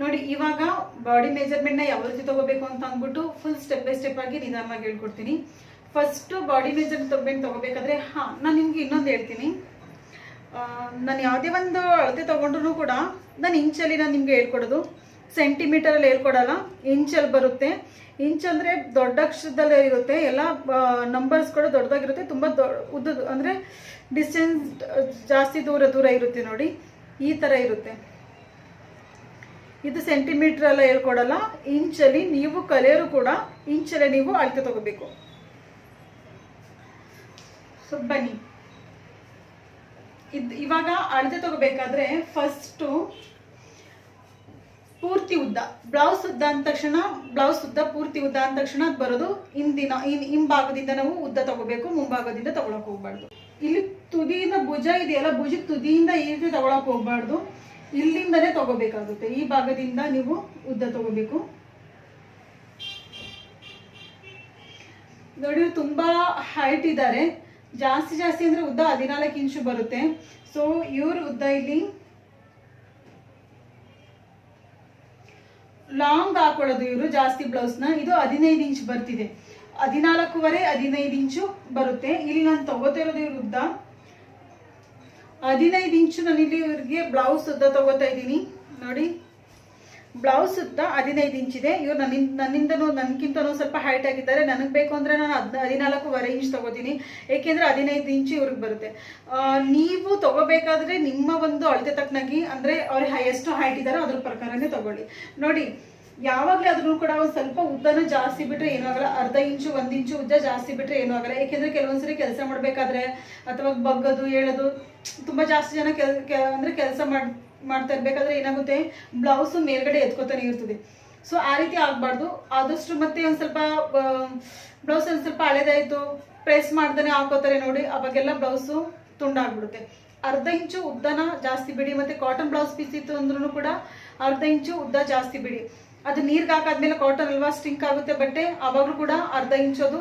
ನೋಡಿ, ಇವಾಗ ಬಾಡಿ ಮೆಜರ್ಮೆಂಟ್ನ ಯಾವ ರೀತಿ ತಗೋಬೇಕು ಅಂತ ಅಂದ್ಬಿಟ್ಟು ಫುಲ್ ಸ್ಟೆಪ್ ಬೈ ಸ್ಟೆಪ್ ಆಗಿ ನಿಧಾನವಾಗಿ ಹೇಳ್ಕೊಡ್ತೀನಿ. ಫಸ್ಟ್ ಬಾಡಿ ಮೆಜರ್ಮೆಂಟ್ ತಗೋಬೇಕಾದ್ರೆ, ಹಾ, ನಾನು ನಿಮ್ಗೆ ಇನ್ನೊಂದು ಹೇಳ್ತೀನಿ. ನಾನು ಯಾವುದೇ ಒಂದು ಅಳತೆ ತಗೊಂಡ್ರು ಕೂಡ ನಾನು ಇಂಚಲ್ಲಿ ನಾನು ನಿಮಗೆ ಹೇಳ್ಕೊಡೋದು. ಸೆಂಟಿಮೀಟರಲ್ಲಿ ಹೇಳ್ಕೊಡಲ್ಲ ಇಂಚಲ್ಲಿ ಬರುತ್ತೆ. ಇಂಚ್ ಅಂದರೆ ದೊಡ್ಡ ಅಕ್ಷರದಲ್ಲೇ ಇರುತ್ತೆ, ಎಲ್ಲ ನಂಬರ್ಸ್ ಕೂಡ ದೊಡ್ಡದಾಗಿರುತ್ತೆ, ತುಂಬ ಅಂದ್ರೆ ಅಂದರೆ ಡಿಸ್ಟೆನ್ಸ್ ಜಾಸ್ತಿ ದೂರ ದೂರ ಇರುತ್ತೆ ನೋಡಿ, ಈ ಥರ ಇರುತ್ತೆ. ಇದು ಸೆಂಟಿಮೀಟರ್ ಎಲ್ಲ ಹೇಳ್ಕೊಡಲ್ಲ, ಇಂಚಲ್ಲಿ ನೀವು ಕಲಿಯೋರು ಕೂಡ ಇಂಚಲ್ಲಿ ನೀವು ಅಳತೆ ತಗೋಬೇಕು. ಸೊ ಬನ್ನಿ. ಇದು ಇವಾಗ ಅಳತೆ ತಗೋಬೇಕಾದ್ರೆ ಫಸ್ಟು ಪೂರ್ತಿ ಉದ್ದ ಬ್ಲೌಸ್ ಉದ್ದ ಅಂದ ತಕ್ಷಣ ಬ್ಲೌಸ್ ಉದ್ದ ಪೂರ್ತಿ ಉದ್ದ ಅಂದ ತಕ್ಷಣ ಅದು ಬರೋದು ಹಿಂದಿನ ಹಿಂಭಾಗದಿಂದ ನಾವು ಉದ್ದ ತಗೋಬೇಕು, ಮುಂಭಾಗದಿಂದ ತಗೊಳಕ್ ಹೋಗ್ಬಾರ್ದು. ಇಲ್ಲಿ ತುದಿಯಿಂದ ಭುಜ ಇದೆಯಲ್ಲ, ಭುಜದ ತುದಿಯಿಂದ ಈ ರೀತಿ ತಗೊಳಕ್ ಹೋಗ್ಬಾರ್ದು. ಇಲ್ಲಿಂದನೇ ತಗೋಬೇಕಾಗುತ್ತೆ. ಈ ಭಾಗದಿಂದ ನೀವು ಉದ್ದ ತಗೋಬೇಕು. ನೋಡಿ, ತುಂಬಾ ಹೈಟ್ ಇದ್ದಾರೆ. ಜಾಸ್ತಿ ಜಾಸ್ತಿ ಅಂದ್ರೆ ಉದ್ದ ಹದಿನಾಲ್ಕು ಇಂಚು ಬರುತ್ತೆ. ಸೊ ಇವ್ರ ಉದ್ದ ಇಲ್ಲಿ ಲಾಂಗ್ ಹಾಕೊಳ್ಳೋದು ಇವರು, ಜಾಸ್ತಿ ಬ್ಲೌಸ್ನ ಇದು ಹದಿನೈದು ಇಂಚ್ ಬರ್ತಿದೆ. ಹದಿನಾಲ್ಕೂವರೆ, ಹದಿನೈದು ಇಂಚು ಬರುತ್ತೆ. ಇಲ್ಲಿ ನಾನು ತಗೋತಿರೋದು ಇವ್ರ ಉದ್ದ. ಹದಿನೈದು ಇಂಚು ನಾನು ಇಲ್ಲಿ ಇವ್ರಿಗೆ ಬ್ಲೌಸ್ ಉದ್ದ ತಗೋತಾ ಇದ್ದೀನಿ. ನೋಡಿ. ಬ್ಲೌಸ್ ಉದ್ದ ಹದಿನೈದು ಇಂಚ್ ಇದೆ. ಇವ್ರು ನನ್ನಿಂದ, ನನ್ನಿಂದನೂ ನನಗಿಂತನೂ ಸ್ವಲ್ಪ ಹೈಟ್ ಆಗಿದ್ದಾರೆ. ನನಗೆ ಬೇಕು ಅಂದರೆ ನಾನು ಹದ್, ಹದಿನಾಲ್ಕೂವರೆ ಇಂಚ್ ತಗೋತೀನಿ. ಏಕೆಂದರೆ ಹದಿನೈದು ಇಂಚು ಇವ್ರಿಗೆ ಬರುತ್ತೆ. ನೀವು ತೊಗೋಬೇಕಾದ್ರೆ ನಿಮ್ಮ ಒಂದು ಅಳತೆ ತಕ್ಕನಾಗಿ, ಅಂದರೆ ಅವ್ರು ಎಷ್ಟು ಹೈಟ್ ಇದ್ದಾರೋ ಅದ್ರ ಪ್ರಕಾರನೇ ತಗೊಳ್ಳಿ. ನೋಡಿ, ಯಾವಾಗಲೇ ಆದ್ರೂ ಕೂಡ ಒಂದು ಸ್ವಲ್ಪ ಉದ್ದನೂ ಜಾಸ್ತಿ ಬಿಟ್ಟರೆ ಏನೂ ಆಗಲ್ಲ. ಅರ್ಧ ಇಂಚು, ಒಂದು ಇಂಚು ಉದ್ದ ಜಾಸ್ತಿ ಬಿಟ್ಟರೆ ಏನೂ ಆಗಲ್ಲ. ಏಕೆಂದರೆ ಕೆಲವೊಂದ್ಸರಿ ಕೆಲಸ ಮಾಡಬೇಕಾದ್ರೆ, ಅಥವಾ ಬಗ್ಗದು ಹೇಳೋದು ತುಂಬ ಜಾಸ್ತಿ ಜನ ಕೆಲ್ ಅಂದ್ರೆ ಕೆಲಸ ಮಾಡಿ, ಮಾಡ್ತಾ ಇರಬೇಕಾದ್ರೆ ಏನಾಗುತ್ತೆ ಬ್ಲೌಸು ಮೇಲ್ಗಡೆ ಎತ್ಕೋತಾನೆ ಇರ್ತದೆ. ಸೊ ಆ ರೀತಿ ಆಗಬಾರ್ದು. ಆದಷ್ಟು ಮತ್ತೆ ಒಂದು ಸ್ವಲ್ಪ ಬ್ಲೌಸ್ ಒಂದು ಸ್ವಲ್ಪ ಹಳೆದಾಯಿತು ಪ್ರೆಸ್ ಮಾಡ್ದೇ ಹಾಕೋತಾರೆ ನೋಡಿ, ಅವಾಗೆಲ್ಲ ಬ್ಲೌಸು ತುಂಡಾಗ್ಬಿಡುತ್ತೆ. ಅರ್ಧ ಇಂಚು ಉದ್ದನ ಜಾಸ್ತಿ ಬಿಡಿ, ಮತ್ತೆ ಕಾಟನ್ ಬ್ಲೌಸ್ ಪೀಸ್ ಇತ್ತು ಅಂದ್ರೂ ಕೂಡ ಅರ್ಧ ಇಂಚು ಉದ್ದ ಜಾಸ್ತಿ ಬಿಡಿ. ಅದು ನೀರ್ಗೆ ಹಾಕಾದ್ಮೇಲೆ ಕಾಟನ್ ಅಲ್ವಾ ಸ್ಟಿಂಕ್ ಆಗುತ್ತೆ, ಬಟ್ಟೆ, ಅವಾಗಲೂ ಕೂಡ ಅರ್ಧ ಇಂಚದು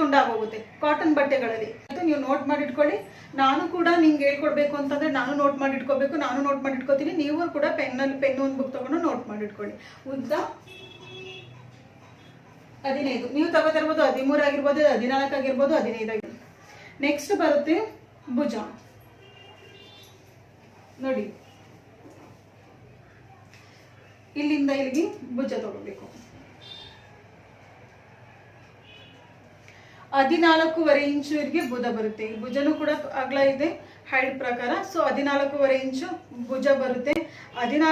ತುಂಡಾಗೋಗುತ್ತೆ. ಕಾಟನ್ ಬಟ್ಟೆಗಳಲ್ಲಿ. ಅದು ನೀವು ನೋಟ್ ಮಾಡಿ ಇಟ್ಕೊಳ್ಳಿ ನಾನು ಕೂಡ ನಿಮ್ಗೆ ಹೇಳ್ಕೊಡ್ಬೇಕು ಅಂತಂದ್ರೆ ನಾನು ನೋಟ್ ಮಾಡಿ ಇಟ್ಕೋಬೇಕು ನಾನು ನೋಟ್ ಮಾಡಿ ಇಟ್ಕೋತೀನಿ ನೀವು ಕೂಡ ಪೆನ್ನಲ್ಲಿ ಪೆನ್ ಒಂದು ಬುಕ್ ತಗೊಂಡು ನೋಟ್ ಮಾಡಿ ಇಟ್ಕೊಳ್ಳಿ ಉದ್ದ ಹದಿನೈದು. ನೀವು ತಗೋತಿರ್ಬೋದು, ಹದಿಮೂರು ಆಗಿರ್ಬೋದು, ಹದಿನಾಲ್ಕು ಆಗಿರ್ಬೋದು, ಹದಿನೈದು ಆಗಿರ್ಬೋದು. ನೆಕ್ಸ್ಟ್ ಬರುತ್ತೆ ಭುಜ. ನೋಡಿ. ಇಲ್ಲಿಂದ ಇಲ್ಲಿಗೆ ಭುಜ ತಗೋಬೇಕು. ಹದಿನಾಲ್ಕೂವರೆ ಇಂಚು ಇವ್ರಿಗೆ ಭುಜ ಬರುತ್ತೆ. ಈ ಭುಜನೂ ಕೂಡ ಅಗಲ ಇದೆ ಹೈಟ್ ಪ್ರಕಾರ. ಸೊ ಹದಿನಾಲ್ಕೂವರೆ ಇಂಚು ಭುಜ ಬರುತ್ತೆ. ಹದಿನಾ,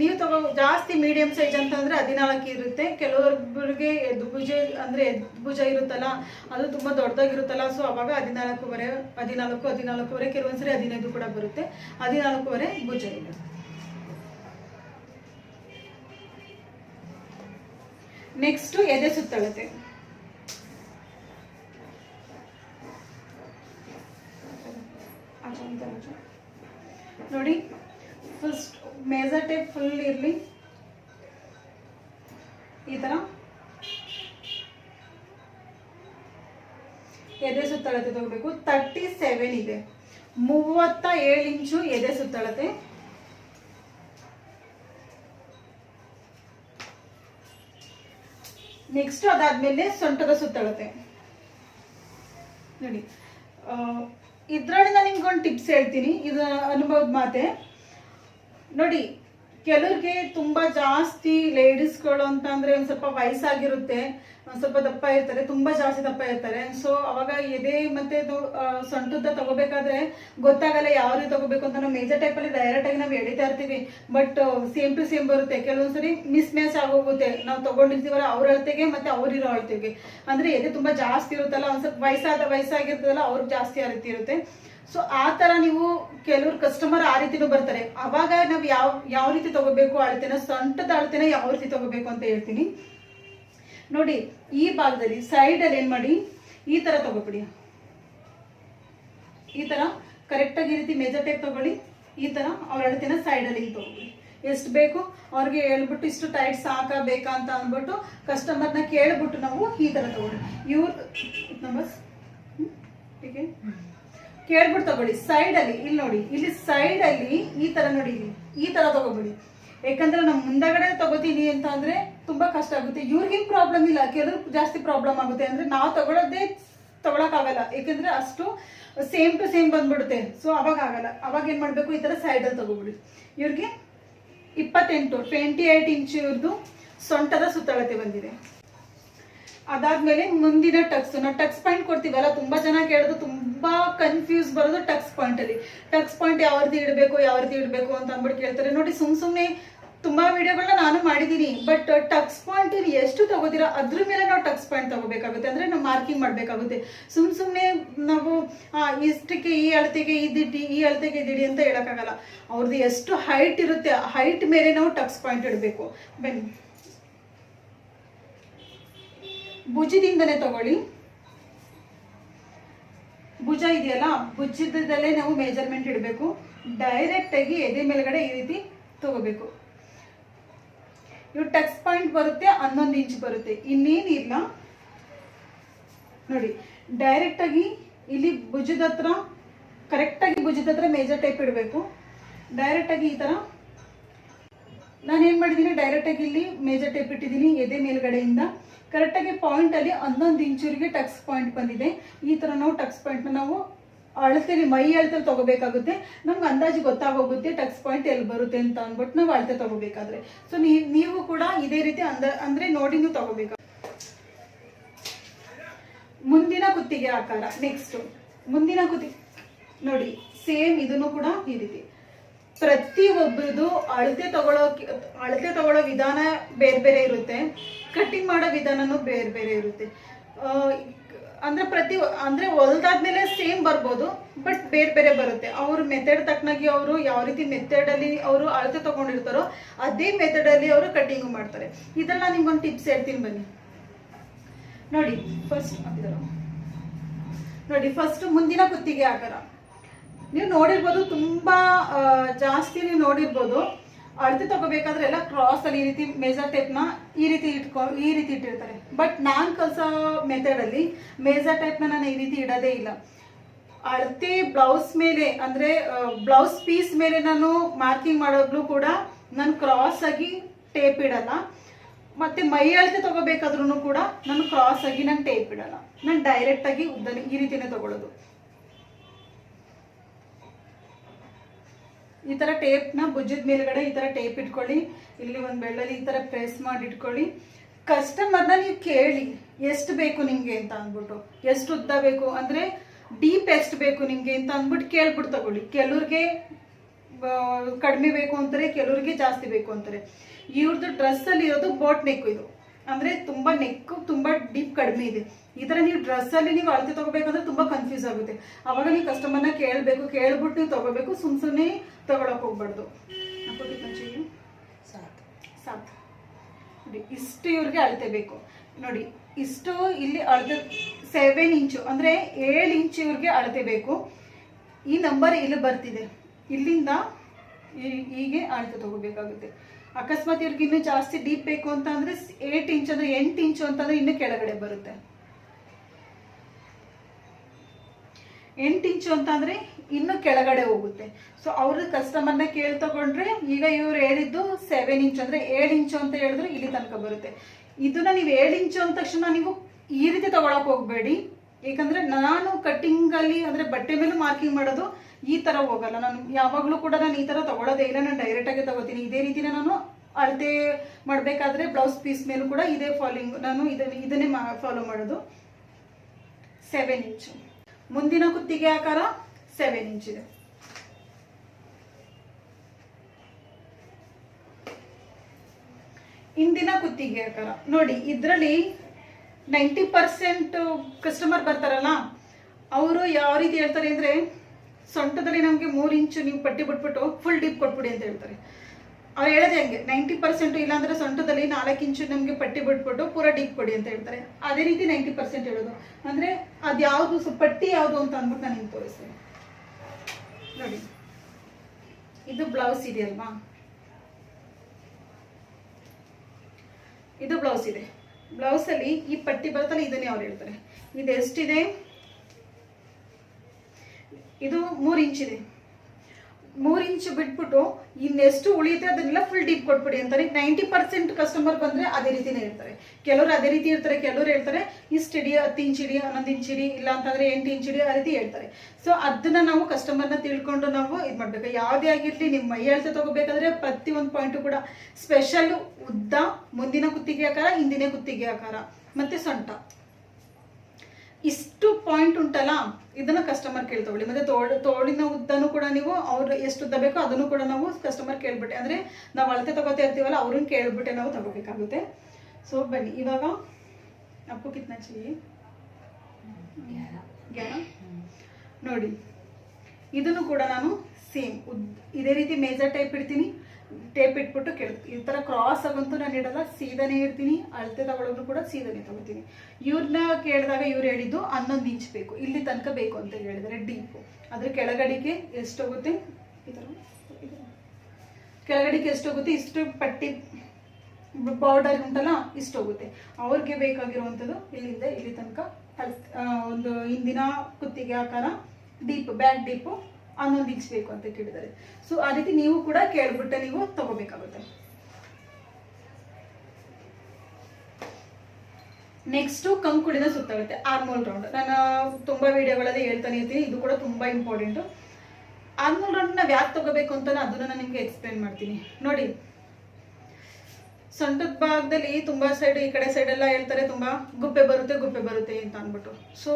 ನೀವು ತಗೋ, ಜಾಸ್ತಿ ಮೀಡಿಯಂ ಸೈಜ್ ಅಂತಂದರೆ ಹದಿನಾಲ್ಕು ಇರುತ್ತೆ. ಕೆಲವೊಬ್ಬರಿಗೆ ಎದ್ದು ಭುಜ ಅಂದರೆ ಎದ್ದು ಭುಜ ಇರುತ್ತಲ್ಲ, ಅದು ತುಂಬ ದೊಡ್ಡದಾಗಿರುತ್ತಲ್ಲ ಸೊ ಅವಾಗ ಹದಿನಾಲ್ಕೂವರೆ, ಹದಿನಾಲ್ಕು, ಹದಿನಾಲ್ಕೂವರೆ, ಕೆಲವೊಂದ್ಸರಿ ಹದಿನೈದು ಕೂಡ ಬರುತ್ತೆ. ಹದಿನಾಲ್ಕೂವರೆ ಭುಜ ಇದೆ. ನೆಕ್ಸ್ಟ್ ಎದೆ ಸುತ್ತಳತೆ. ನೋಡಿ ಫಸ್ಟ್ ಮೇಜರ್ ಟೇಪ್ ಫುಲ್ ಇರಲಿ. ಈ ಥರ ಎದೆ ಸುತ್ತಳತೆ ತಗೋಬೇಕು. ತರ್ಟಿ ಸೆವೆನ್ ಇದೆ. ಮೂವತ್ತ ಏಳು ಇಂಚು ಎದೆ ಸುತ್ತಳತೆ. ನೆಕ್ಸ್ಟ್ ಅದಾದ್ಮೇಲೆ ಸೊಂಟದ ಸುತ್ತಳತೆ. ನೋಡಿ ಇದ್ರಲ್ಲಿ ನಾನು ನಿಮ್ಗೊಂದು ಟಿಪ್ಸ್ ಹೇಳ್ತೀನಿ. ಇದು ಅನುಭವದ ಮಾತೆ. ನೋಡಿ ಕೆಲವ್ರಿಗೆ ತುಂಬಾ ಜಾಸ್ತಿ ಲೇಡೀಸ್ಗಳು ಅಂತ ಅಂದ್ರೆ ಒಂದ್ ಸ್ವಲ್ಪ ವಯಸ್ಸಾಗಿರುತ್ತೆ, ಒಂದ್ ಸ್ವಲ್ಪ ದಪ್ಪ ಇರ್ತಾರೆ, ತುಂಬಾ ಜಾಸ್ತಿ ದಪ್ಪ ಇರ್ತಾರೆ. ಸೊ ಅವಾಗ ಎದೆ ಮತ್ತೆ ಸೊಂಟದ ತಗೋಬೇಕಾದ್ರೆ ಗೊತ್ತಾಗಲ್ಲ ಯಾವ ರೀತಿ ತಗೋಬೇಕು ಅಂತ. ನಾವು ಮೇಜರ್ ಟೈಪ್ ಅಲ್ಲಿ ಡೈರೆಕ್ಟ್ ಆಗಿ ನಾವು ಎಳಿತಾ ಇರ್ತೀವಿ. ಬಟ್ ಸೇಮ್ ಟು ಸೇಮ್ ಬರುತ್ತೆ. ಕೆಲವೊಂದ್ಸರಿ ಮಿಸ್ ಮ್ಯಾಚ್ ಆಗೋಗುತ್ತೆ. ನಾವು ತಗೊಂಡಿರ್ತೀವಲ್ಲ ಅವ್ರ ಅಳತೆಗೆ ಮತ್ತೆ ಅವ್ರಿರೋ ಅಳತೆಗೆ. ಅಂದ್ರೆ ಎದೆ ತುಂಬಾ ಜಾಸ್ತಿ ಇರುತ್ತಲ್ಲ, ಒಂದ್ ಸ್ವಲ್ಪ ವಯಸ್ಸಾದ ವಯಸ್ಸಾಗಿರ್ತದಲ್ಲ, ಅವ್ರಿಗೆ ಜಾಸ್ತಿ ಆ ರೀತಿ ಇರುತ್ತೆ. ಸೊ ಆ ತರ ನೀವು ಕೆಲವ್ರು ಕಸ್ಟಮರ್ ಆ ರೀತಿನೂ ಬರ್ತಾರೆ. ಅವಾಗ ನಾವು ಯಾವ ಯಾವ ರೀತಿ ತಗೋಬೇಕು, ಅಳತೆನ, ಸೊಂಟದ ಅಳತೆನ ಯಾವ ರೀತಿ ತಗೋಬೇಕು ಅಂತ ಹೇಳ್ತೀನಿ. ನೋಡಿ, ಈ ಭಾಗದಲ್ಲಿ ಸೈಡ್ ಅಲ್ಲಿ ಏನ್ ಮಾಡಿ, ಈ ತರ ತಗೋಬಿಡಿ. ಈ ತರ ಕರೆಕ್ಟ್ ಆಗಿ ಈ ರೀತಿ ಮೇಜರ್ ಟೇಪ್ ತಗೊಳ್ಳಿ. ಈ ತರ ಅವ್ರ ಅಳತೆನ ಸೈಡ್ ಅಲ್ಲಿ ತಗೋಬಿಡಿ. ಎಷ್ಟು ಬೇಕು? ಅವ್ರಿಗೆ ಹೇಳ್ಬಿಟ್ಟು ಇಷ್ಟು ಟೈಟ್ ಸಾಕ ಬೇಕಾ ಅಂತ ಅಂದ್ಬಿಟ್ಟು ಕಸ್ಟಮರ್ನ ಕೇಳ್ಬಿಟ್ಟು ನಾವು ಈ ತರ ತಗೊಳ್ಳಿ. ಇವ್ರ ನಂಬರ್ಸ್ ಹೀಗೆ. ಕೇಳ್ಬಿಟ್ಟು ತಗೊಳ್ಳಿ. ಸೈಡ್ ಅಲ್ಲಿ, ಇಲ್ಲಿ ನೋಡಿ, ಇಲ್ಲಿ ಸೈಡ್ ಅಲ್ಲಿ ಈ ತರ ನೋಡಿ ಇಲ್ಲಿ ಈ ತರ ತಗೋಬೇಡಿ ಯಾಕಂದ್ರೆ ನಾವು ಮುಂದಗಡೆ ತಗೋತೀನಿ ಅಂತ ಅಂದ್ರೆ ತುಂಬಾ ಕಷ್ಟ ಆಗುತ್ತೆ. ಇವ್ರಿಗೇನು ಪ್ರಾಬ್ಲಮ್ ಇಲ್ಲ, ಕೆಲವ್ರು ಜಾಸ್ತಿ ಪ್ರಾಬ್ಲಮ್ ಆಗುತ್ತೆ ಅಂದ್ರೆ ನಾವು ತಗೊಳ್ಳೋದೇ ತಗೊಳಕ್ಕಾಗಲ್ಲ. ಯಾಕಂದ್ರೆ ಅಷ್ಟು ಸೇಮ್ ಟು ಸೇಮ್ ಬಂದ್ಬಿಡುತ್ತೆ. ಸೊ ಅವಾಗ ಆಗಲ್ಲ. ಅವಾಗ ಏನು ಮಾಡಬೇಕು? ಈ ತರ ಸೈಡಲ್ಲಿ ತಗೋಬಿಡಿ ಇವ್ರಿಗೆ ಇಪ್ಪತ್ತೆಂಟು ಟ್ವೆಂಟಿ ಏಯ್ಟ್ ಇಂಚ್ ಇವ್ರದ್ದು ಸೊಂಟದ ಸುತ್ತಳತೆ ಬಂದಿದೆ. ಅದಾದ್ಮೇಲೆ ಮುಂದಿನ ಟಕ್ಸ್, ನಾವು ಟಕ್ಸ್ ಪಾಯಿಂಟ್ ಕೊಡ್ತೀವಲ್ಲ, ತುಂಬಾ ಜನ ಕೇಳೋದು, ತುಂಬಾ ಕನ್ಫ್ಯೂಸ್ ಬರೋದು ಟಕ್ಸ್ ಪಾಯಿಂಟ್ ಅಲ್ಲಿ. ಟಕ್ಸ್ ಪಾಯಿಂಟ್ ಯಾವ ರೀತಿ ಇಡಬೇಕು ಯಾವ ರೀತಿ ಇಡಬೇಕು ಅಂತ ಅಂದ್ಬಿಟ್ಟು ಕೇಳ್ತಾರೆ. ನೋಡಿ, ಸುಮ್ ಸುಮ್ನೆ ತುಂಬಾ ವಿಡಿಯೋಗಳನ್ನ ನಾನು ಮಾಡಿದೀನಿ ಬಟ್ ಟಕ್ಸ್ ಪಾಯಿಂಟ್ ಎಷ್ಟು ತಗೋತೀರಾ, ಅದ್ರ ಮೇಲೆ ನಾವು ಟಕ್ಸ್ ಪಾಯಿಂಟ್ ತಗೋಬೇಕಾಗುತ್ತೆ. ಅಂದ್ರೆ ನಾವು ಮಾರ್ಕಿಂಗ್ ಮಾಡ್ಬೇಕಾಗುತ್ತೆ. ಸುಮ್ ಸುಮ್ನೆ ನಾವು ಇಷ್ಟಕ್ಕೆ ಈ ಅಳತೆಗೆ ಇದಿಡಿ ಈ ಅಳತೆಗೆ ಇದಿಡಿ ಅಂತ ಹೇಳಕ್ಕಾಗಲ್ಲ. ಅವ್ರದ್ದು ಎಷ್ಟು ಹೈಟ್ ಇರುತ್ತೆ ಹೈಟ್ ಮೇಲೆ ನಾವು ಟಕ್ಸ್ ಪಾಯಿಂಟ್ ಇಡಬೇಕು. ಬನ್ನಿ. ಭುಜದಿಂದನೇ ತಗೊಳ್ಳಿ. ಭುಜ ಇದೆಯಲ್ಲ ಭುಜದಲ್ಲೇ ನಾವು ಮೆಜರ್ಮೆಂಟ್ ಇಡಬೇಕು. ಡೈರೆಕ್ಟ್ ಆಗಿ ಎದೆ ಮೇಲ್ಗಡೆ ಈ ರೀತಿ ತಗೋಬೇಕು. ಇವು ಟಕ್ಸ್ ಪಾಯಿಂಟ್ ಬರುತ್ತೆ, ಹನ್ನೊಂದು ಇಂಚ್ ಬರುತ್ತೆ. ಇನ್ನೇನಿಲ್ಲ ನೋಡಿ ಡೈರೆಕ್ಟ್ ಆಗಿ ಇಲ್ಲಿ ಭುಜದ ಹತ್ರ ಕರೆಕ್ಟ್ ಆಗಿ ಭುಜದ ಹತ್ರ ಮೇಜರ್ ಟೈಪ್ ಇಡಬೇಕು. ಡೈರೆಕ್ಟ್ ಆಗಿ ಈ ತರ ನಾನು ಏನು ಮಾಡಿದ್ದೀನಿ ಡೈರೆಕ್ಟ್ ಆಗಿ ಇಲ್ಲಿ ಮೇಜರ್ ಟೇಪ್ ಇಟ್ಟಿದ್ದೀನಿ ಎದೆ ಮೇಲ್ಗಡೆಯಿಂದ. ಕರೆಕ್ಟಾಗಿ ಪಾಯಿಂಟಲ್ಲಿ ಹನ್ನೊಂದು ಇಂಚೂರಿಗೆ ಟಕ್ಸ್ ಪಾಯಿಂಟ್ ಬಂದಿದೆ. ಈ ತರ ನಾವು ಟಕ್ಸ್ ಪಾಯಿಂಟ್ ನಾವು ಅಳತೆಲಿ, ಮೈ ಅಳತೆಲಿ ತಗೋಬೇಕಾಗುತ್ತೆ. ನಮ್ಗೆ ಅಂದಾಜು ಗೊತ್ತಾಗೋಗುತ್ತೆ ಟಕ್ಸ್ ಪಾಯಿಂಟ್ ಎಲ್ಲಿ ಬರುತ್ತೆ ಅಂತ ಅಂದ್ಬಿಟ್ಟು ನಾವು ಅಳತೆ ತಗೋಬೇಕಾದ್ರೆ. ಸೊ ನೀವು ಕೂಡ ಇದೇ ರೀತಿ ಅಂದ, ಅಂದ್ರೆ ನೋಡಿ ನೀವು ತಗೋಬೇಕು. ಮುಂದಿನ ಕುತ್ತಿಗೆ ಆಕಾರ ನೆಕ್ಸ್ಟ್ ಮುಂದಿನ ಕುತ್ತಿಗೆ ನೋಡಿ ಸೇಮ್ ಇದನ್ನು ಕೂಡ ಈ ರೀತಿ. ಪ್ರತಿ ಒಬ್ಬರದು ಅಳತೆ ತಗೊಳ್ಳೋ ಅಳತೆ ತಗೊಳ್ಳೋ ವಿಧಾನ ಬೇರೆ ಬೇರೆ ಇರುತ್ತೆ. ಕಟ್ಟಿಂಗ್ ಮಾಡೋ ವಿಧಾನನೂ ಬೇರೆ ಬೇರೆ ಇರುತ್ತೆ. ಅಂದರೆ ಪ್ರತಿ, ಅಂದ್ರೆ ಹೊಲ್ದಾದ್ಮೇಲೆ ಸೇಮ್ ಬರ್ಬೋದು, ಬಟ್ ಬೇರೆ ಬೇರೆ ಬರುತ್ತೆ. ಅವ್ರ ಮೆಥಡ್ ತಕ್ಕನಾಗಿ ಅವರು ಯಾವ ರೀತಿ ಮೆಥಡ್ ಅಲ್ಲಿ ಅವರು ಅಳತೆ ತಗೊಂಡಿರ್ತಾರೋ, ಅದೇ ಮೆಥಡ್ ಅಲ್ಲಿ ಅವರು ಕಟ್ಟಿಂಗು ಮಾಡ್ತಾರೆ. ಇದೆಲ್ಲ ನಿಮ್ಗೊಂದು ಟಿಪ್ಸ್ ಹೇಳ್ತೀನಿ ಬನ್ನಿ. ನೋಡಿ ಫಸ್ಟ್ ನೋಡಿ ಫಸ್ಟ್ ಮುಂದಿನ ಕುತ್ತಿಗೆ ಆಕಾರ. ನೀವು ನೋಡಿರ್ಬೋದು ತುಂಬಾ ಜಾಸ್ತಿ ನೀವು ನೋಡಿರ್ಬೋದು. ಅಳತೆ ತಗೋಬೇಕಾದ್ರೆ ಎಲ್ಲ ಕ್ರಾಸ್ ಅಲ್ಲಿ ಈ ರೀತಿ ಮೇಜರ್ ಟೈಪ್ನ ಈ ರೀತಿ ಇಟ್ಕೊ, ಈ ರೀತಿ ಇಟ್ಟಿರ್ತಾರೆ. ಬಟ್ ನಾನು ಕಲ್ಸೋ ಮೆಥಡ್ ಅಲ್ಲಿ ಮೇಜರ್ ಟೈಪ್ನ ನಾನು ಈ ರೀತಿ ಇಡೋದೇ ಇಲ್ಲ. ಅಳತೆ ಬ್ಲೌಸ್ ಮೇಲೆ, ಅಂದ್ರೆ ಬ್ಲೌಸ್ ಪೀಸ್ ಮೇಲೆ ನಾನು ಮಾರ್ಕಿಂಗ್ ಮಾಡೋದ್ಲು ಕೂಡ ನಾನು ಕ್ರಾಸ್ ಆಗಿ ಟೇಪ್ ಇಡಲ್ಲ. ಮತ್ತೆ ಮೈ ಅಳತೆ ತಗೋಬೇಕಾದ್ರೂ ಕೂಡ ನಾನು ಕ್ರಾಸ್ ಆಗಿ ನಾನು ಟೇಪ್ ಇಡಲ್ಲ. ನಾನು ಡೈರೆಕ್ಟ್ ಆಗಿ ಉದ್ದನೆ ಈ ರೀತಿನೇ ತಗೊಳ್ಳೋದು ಈ ತರ ಟೇಪ್ನ ಭುಜದ ಮೇಲ್ಗಡೆ ಈ ತರ ಟೇಪ್ ಇಟ್ಕೊಳ್ಳಿ. ಇಲ್ಲಿ ಒಂದ್ ಬೆಳ್ಳಲ್ಲಿ ಈ ತರ ಪ್ರೆಸ್ ಮಾಡಿ ಇಟ್ಕೊಳ್ಳಿ. ಕಸ್ಟಮರ್ನ ನೀವು ಕೇಳಿ, ಎಷ್ಟು ಬೇಕು ನಿಮ್ಗೆ? ಅಂತ ಅಂದ್ಬಿಟ್ಟು. ಎಷ್ಟು ಉದ್ದ ಬೇಕು? ಅಂದ್ರೆ ಡೀಪ್ ಎಷ್ಟು ಬೇಕು ನಿಮ್ಗೆ ಅಂತ ಅಂದ್ಬಿಟ್ಟು ಕೇಳ್ಬಿಟ್ಟು ತಗೊಳ್ಳಿ. ಕೆಲವ್ರಿಗೆ ಕಡಿಮೆ ಬೇಕು ಅಂತಾರೆ, ಕೆಲವ್ರಿಗೆ ಜಾಸ್ತಿ ಬೇಕು ಅಂತಾರೆ. ಇವ್ರದ್ದು ಡ್ರೆಸ್ ಅಲ್ಲಿ ಇರೋದು ಬೋಟ್ ನೆಕ್ ಇದು. ಅಂದ್ರೆ ತುಂಬಾ ನೆಕ್ ತುಂಬಾ ಡೀಪ್ ಕಡಿಮೆ ಇದೆ. ಈ ತರ ನೀವು ಡ್ರೆಸ್ ಅಲ್ಲಿ ನೀವು ಅಳತೆ ತಗೋಬೇಕಂದ್ರೆ ತುಂಬಾ ಕನ್ಫ್ಯೂಸ್ ಆಗುತ್ತೆ. ಅವಾಗ ನೀವು ಕಸ್ಟಮರ್ನ ಕೇಳಬೇಕು ಕೇಳ್ಬಿಟ್ಟು ನೀವು ತಗೋಬೇಕು ಸುಮ್ ಸುಮ್ಮನೆ ತಗೊಳಕ್ ಹೋಗ್ಬಾರ್ದು. ಸಾಕು. ನೋಡಿ ಇಷ್ಟು ಇವ್ರಿಗೆ ಅಳತೆ ಬೇಕು. ನೋಡಿ ಇಷ್ಟು ಇಲ್ಲಿ ಅಳತೆ ಸೆವೆನ್ ಇಂಚು ಅಂದ್ರೆ ಏಳು ಇಂಚ್ ಇವ್ರಿಗೆ ಅಳತೆ ಬೇಕು. ಈ ನಂಬರ್ ಇಲ್ಲಿ ಬರ್ತಿದೆ. ಇಲ್ಲಿಂದ ಹೀಗೆ ಅಳತೆ ತಗೋಬೇಕಾಗುತ್ತೆ. ಅಕಸ್ಮಾತ್ ಇವ್ರಿಗೆ ಇನ್ನೂ ಜಾಸ್ತಿ ಡೀಪ್ ಬೇಕು ಅಂತ ಅಂದ್ರೆ ಏಟ್ ಇಂಚ್ ಅಂದ್ರೆ ಎಂಟು ಇಂಚು ಅಂತಂದ್ರೆ ಇನ್ನೂ ಕೆಳಗಡೆ ಬರುತ್ತೆ. ಎಂಟು ಇಂಚು ಅಂತ ಅಂದ್ರೆ ಇನ್ನು ಕೆಳಗಡೆ ಹೋಗುತ್ತೆ. ಸೊ ಅವ್ರ ಕಸ್ಟಮರ್ನ ಕೇಳಿ ತಗೊಂಡ್ರೆ ಈಗ ಇವ್ರು ಹೇಳಿದ್ದು ಸೆವೆನ್ ಇಂಚ್ ಅಂದ್ರೆ ಏಳು ಇಂಚು ಅಂತ ಹೇಳಿದ್ರೆ ಇಲ್ಲಿ ತನಕ ಬರುತ್ತೆ. ಇದನ್ನ ನೀವು ಏಳು ಇಂಚು ಅಂದ ತಕ್ಷಣ ನೀವು ಈ ರೀತಿ ತಗೊಳಕ್ ಹೋಗ್ಬೇಡಿ. ಯಾಕಂದ್ರೆ ನಾನು ಕಟ್ಟಿಂಗಲ್ಲಿ ಅಲ್ಲಿ ಅಂದ್ರೆ ಬಟ್ಟೆ ಮೇಲೂ ಮಾರ್ಕಿಂಗ್ ಮಾಡೋದು ಈ ತರ ಹೋಗಲ್ಲ. ನಾನು ಯಾವಾಗ್ಲೂ ಕೂಡ ನಾನು ಈ ತರ ತಗೊಳ್ಳೋದೇ ಇಲ್ಲ. ನಾನು ಡೈರೆಕ್ಟ್ ಆಗಿ ತಗೋತೀನಿ. ಇದೇ ರೀತಿನ ನಾನು ಅಳತೆ ಮಾಡ್ಬೇಕಾದ್ರೆ ಬ್ಲೌಸ್ ಪೀಸ್ ಮೇಲೂ ಕೂಡ ಇದೇ ಫಾಲೋಯಿಂಗ್ ನಾನು ಇದನ್ನೇ ಇದನ್ನೇ ಫಾಲೋ ಮಾಡೋದು. ಸೆವೆನ್ ಇಂಚು ಮುಂದಿನ ಕುತ್ತಿಗೆ ಆಕಾರ ಸೆವೆನ್ ಇಂಚ್ ಇದೆ. ಇಂದಿನ ಕುತ್ತಿಗೆ ಆಕಾರ. ನೋಡಿ, ಇದರಲ್ಲಿ ನೈಂಟಿ ಪರ್ಸೆಂಟ್ ಕಸ್ಟಮರ್ ಬರ್ತಾರಲ್ಲ, ಅವರು ಯಾವ ರೀತಿ ಹೇಳ್ತಾರೆ ಅಂದರೆ, ಸೊಂಟದಲ್ಲಿ ನಮಗೆ ಮೂರು ಇಂಚು ನೀವು ಪಟ್ಟಿ ಬಿಟ್ಬಿಟ್ಟು ಫುಲ್ ಡೀಪ್ ಕೊಟ್ಬಿಡಿ ಅಂತ ಹೇಳ್ತಾರೆ. ಅವ್ರು ಹೇಳೋದೇ ಹಂಗೆ, ನೈಂಟಿ ಪರ್ಸೆಂಟ್ ಇಲ್ಲಾಂದ್ರೆ ಸೊಂಟದಲ್ಲಿ ನಾಲ್ಕು ಇಂಚು ನಮಗೆ ಪಟ್ಟಿ ಬಿಟ್ಬಿಟ್ಟು ಪೂರ ಡೀಪ್ ಕೊಡಿ ಅಂತ ಹೇಳ್ತಾರೆ. ಅದೇ ರೀತಿ ನೈಂಟಿ ಪರ್ಸೆಂಟ್ ಹೇಳೋದು. ಅಂದ್ರೆ ಅದು ಯಾವುದು ಪಟ್ಟಿ ಯಾವುದು ಅಂತ ಅಂದ್ಬಿಟ್ಟು ನಾನು ನಿಮ್ಗೆ ತೋರಿಸ್ತೀನಿ. ನೋಡಿ. ಇದು ಬ್ಲೌಸ್ ಇದೆಯಲ್ವಾ ಇದು ಬ್ಲೌಸ್ ಇದೆ. ಬ್ಲೌಸ್ ಅಲ್ಲಿ ಈ ಪಟ್ಟಿ ಬರುತ್ತಲ್ಲ ಇದನ್ನೇ ಅವ್ರು ಹೇಳ್ತಾರೆ. ಇದು ಎಷ್ಟಿದೆ? ಇದು ಮೂರು ಇಂಚ್ ಇದೆ ಮೂರ್ ಇಂಚ್ ಬಿಟ್ಬಿಟ್ಟು ಇನ್ನೆಷ್ಟು ಉಳಿಯುತ್ತೆ ಅದನ್ನೆಲ್ಲ ಫುಲ್ ಡೀಪ್ ಕೊಟ್ಬಿಡಿ ಅಂತಾರೆ. ನೈಂಟಿ ಪರ್ಸೆಂಟ್ ಕಸ್ಟಮರ್ ಬಂದ್ರೆ ಅದೇ ರೀತಿನೇ ಇರ್ತಾರೆ ಕೆಲವರು ಅದೇ ರೀತಿ ಇರ್ತಾರೆ ಕೆಲವರು ಹೇಳ್ತಾರೆ ಇಷ್ಟು ಇಡಿ ಹತ್ತು ಇಂಚ್ ಇಡಿ ಹನ್ನೊಂದು ಇಂಚ್ ಇಡಿ ಇಲ್ಲ ಅಂತಂದ್ರೆ ಎಂಟು ಇಂಚ್ ಇಡಿ ಆ ರೀತಿ ಹೇಳ್ತಾರೆ. ಸೊ ಅದನ್ನ ನಾವು ಕಸ್ಟಮರ್ನ ತಿಳ್ಕೊಂಡು ನಾವು ಇದು ಮಾಡ್ಬೇಕು. ಯಾವುದೇ ಆಗಿರ್ಲಿ ನಿಮ್ಮ ಮೈ ತಗೋಬೇಕಾದ್ರೆ ಪ್ರತಿ ಒಂದು ಪಾಯಿಂಟು ಕೂಡ ಸ್ಪೆಷಲ್ ಉದ್ದ ಮುಂದಿನ ಕುತ್ತಿಗೆ ಆಕಾರ, ಹಿಂದಿನ ಕುತ್ತಿಗೆ ಆಕಾರ, ಮತ್ತೆ ಸೊಂಟ. ಇಷ್ಟು ಪಾಯಿಂಟ್ ಉಂಟಲ್ಲ, ಇದನ್ನು ಕಸ್ಟಮರ್ ಕೇಳ್ತೊಳ್ಳಿ ಮತ್ತೆ ತೋಳು, ತೋಳಿನ ಉದ್ದನು ಕೂಡ ನೀವು ಅವ್ರು ಎಷ್ಟು ಉದ್ದ ಬೇಕೋ ಅದನ್ನು ಕೂಡ ನಾವು ಕಸ್ಟಮರ್ ಕೇಳ್ಬಿಟ್ಟೆ. ಅಂದ್ರೆ ನಾವು ಅಳತೆ ತಗೋತಾ ಇರ್ತೀವಲ್ಲ, ಅವ್ರನ್ನ ಕೇಳ್ಬಿಟ್ಟೆ ನಾವು ತಗೋಬೇಕಾಗುತ್ತೆ. ಸೊ ಬನ್ನಿ. ಇವಾಗ ಅಪ್ಪು ಕಿತ್ನ ಚಿಲ್ಲಿ ನೋಡಿ. ಇದನ್ನು ಕೂಡ ನಾನು ಸೇಮ್ ಉದ್ ಇದೇ ರೀತಿ ಮೇಜರ್ ಟೈಪ್ ಇಡ್ತೀನಿ. ಟೇಪ್ ಇಟ್ಬಿಟ್ಟು ಕೆಳ ಈ ಥರ ಕ್ರಾಸ್ ಆಗಂತೂ ನಾನು ಇಡಲ್ಲ ಸೀದಾನೇ ಇರ್ತೀನಿ, ಅಳತೆ ತಗೊಳ್ಳೋದು ಕೂಡ ಸೀದಾನೇ ತಗೋತೀನಿ ಇವ್ರನ್ನ ಕೇಳಿದಾಗ ಇವ್ರು ಹೇಳಿದ್ದು ಹನ್ನೊಂದು ಇಂಚ್ ಬೇಕು, ಇಲ್ಲಿ ತನಕ ಬೇಕು ಅಂತ ಹೇಳಿದರೆ ಡೀಪು ಅದ್ರ ಕೆಳಗಡೆಗೆ ಎಷ್ಟೋಗುತ್ತೆ ಈ ಥರ ಕೆಳಗಡೆಗೆ ಎಷ್ಟೋಗುತ್ತೆ ಇಷ್ಟು ಪಟ್ಟಿ ಬಾರ್ಡರ್ ಉಂಟಲ್ಲ, ಇಷ್ಟು ಹೋಗುತ್ತೆ. ಅವ್ರಿಗೆ ಬೇಕಾಗಿರುವಂಥದ್ದು ಇಲ್ಲಿಂದ ಇಲ್ಲಿ ತನಕ ಒಂದು ಹಿಂದಿನ ಕುತ್ತಿಗೆ ಆಕಾರ ಡೀಪ್ ಬ್ಯಾಕ್ ಡೀಪು ಹನ್ನೊಂದು ಇಂಚ್ ಬೇಕು ಅಂತ ಕೇಳಿದ್ದಾರೆ. ಸೊ ಆ ರೀತಿ ನೀವು ಕೂಡ ಕೇಳ್ಬಿಟ್ಟೆ ನೀವು ತಗೋಬೇಕಾಗುತ್ತೆ. ನೆಕ್ಸ್ಟ್ ಕಂಕುಳಿನ ಸುತ್ತಾಗುತ್ತೆ ಆರ್ಮೋಲ್ ರೌಂಡ್ ನಾನು ತುಂಬಾ ವಿಡಿಯೋಗಳಲ್ಲಿ ಹೇಳ್ತಾನೆ ಇರ್ತೀನಿ, ಇದು ಕೂಡ ತುಂಬಾ ಇಂಪಾರ್ಟೆಂಟ್ ಆರ್ಮೋಲ್ ರೌಂಡ್ ನಾವು ಯಾಕೆ ತಗೋಬೇಕು ಅಂತ ಅದನ್ನ ನಾನು ನಿಮ್ಗೆ ಎಕ್ಸ್ಪ್ಲೇನ್ ಮಾಡ್ತೀನಿ. ನೋಡಿ, ಸೊಂಟದ ಭಾಗದಲ್ಲಿ ತುಂಬಾ ಸೈಡ್ ಈ ಕಡೆ ಸೈಡ್ ಎಲ್ಲ ಹೇಳ್ತಾರೆ, ತುಂಬಾ ಗುಪ್ಪೆ ಬರುತ್ತೆ ಗುಪ್ಪೆ ಬರುತ್ತೆ ಅಂತ ಅಂದ್ಬಿಟ್ಟು. ಸೊ